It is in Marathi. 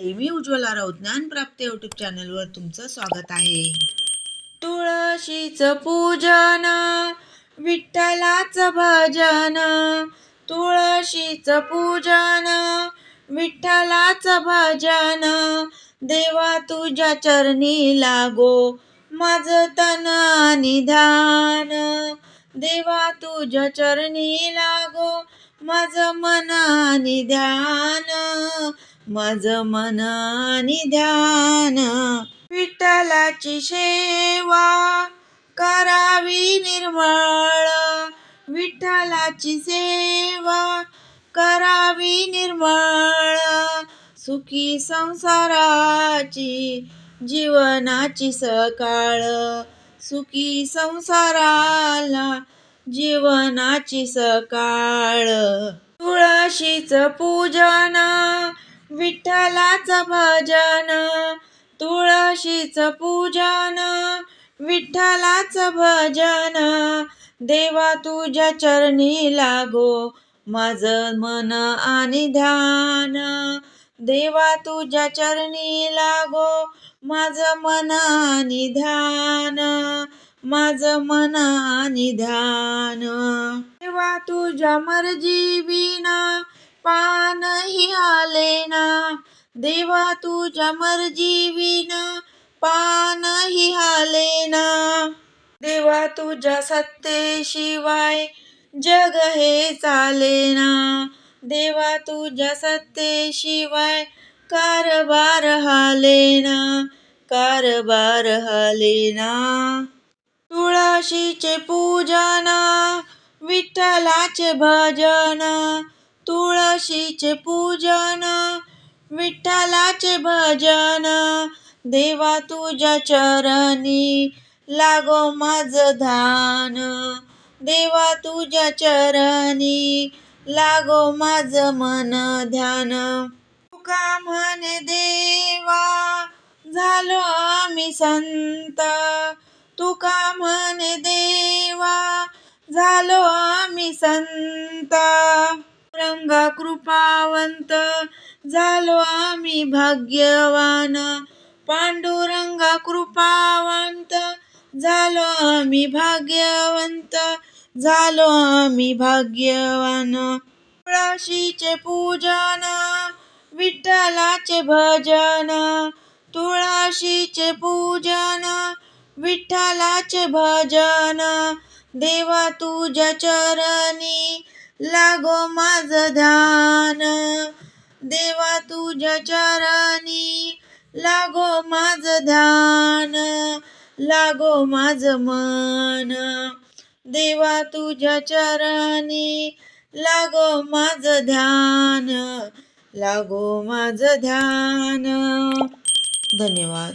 मी उज्ज्वला राऊत ज्ञानप्राप्ती युट्यूब चॅनलवर तुमचं स्वागत आहे. तुळशीचं पूजन विठ्ठलाचं भजन तुळशीचं पूजन विठ्ठलाचं भजन. देवा तुझ्या चरणी लागो माझं तन निधान देवा तुझ्या चरणी लागो माझं मन आणि मज माझं मन आणि ध्यान विठ्ठलाची सेवा करावी निर्मळ. विठ्ठलाची सेवा करावी निर्मळ. सुखी संसाराची जीवनाची सकाळ. सुखी संसाराला जीवनाची सकाळ. तुळशीचं पूजन विठ्ठलाचं भजन तुळशीचं पूजन विठ्ठलाचं भजन. देवा तुझ्या चरणी लागो माझं मन आणि ध्यान. देवा तुझ्या चरणी लागो माझं मन आणि ध्यान. माझं मन आणि ध्यान. देवा तुझ्या मर्जी विना देवा तुझ्या मर्जी विना पानही आले ना. देवा तुझ्या सत्तेशिवाय जग हे चालेना देवा तुझ्या सत्तेशिवाय कारभार हालेना कारभार हालेना तुळशीचे पूजना विठ्ठलाचे भजन तुळशीचे पूजना विठ्ठलाचे भजन देवा तुझ्या चरणी लागो माझ ध्यान. देवा तुझ्या चरणी लागो माझ मन ध्यान. तुका म्हणे देवा झालो आम्ही संत. तुका म्हणे देवा झालो आम्ही संत. रंगा कृपावंत झालो आम्ही भाग्यवान. पांडुरंगा कृपावंत झालो आम्ही भाग्यवंत झालो आम्ही भाग्यवान. तुळशीचे पूजन विठ्ठलाचे भजन तुळशीचे पूजन विठ्ठलाचे भजन. देवा तुझ्या चरणी लागो माझं ध्यान. देवा तुझ्या चरणी लागो माझं ध्यान. लागो माझं मन. देवा तुझ्या चरणी लागो माझं ध्यान. लागो माझं ध्यान. धन्यवाद.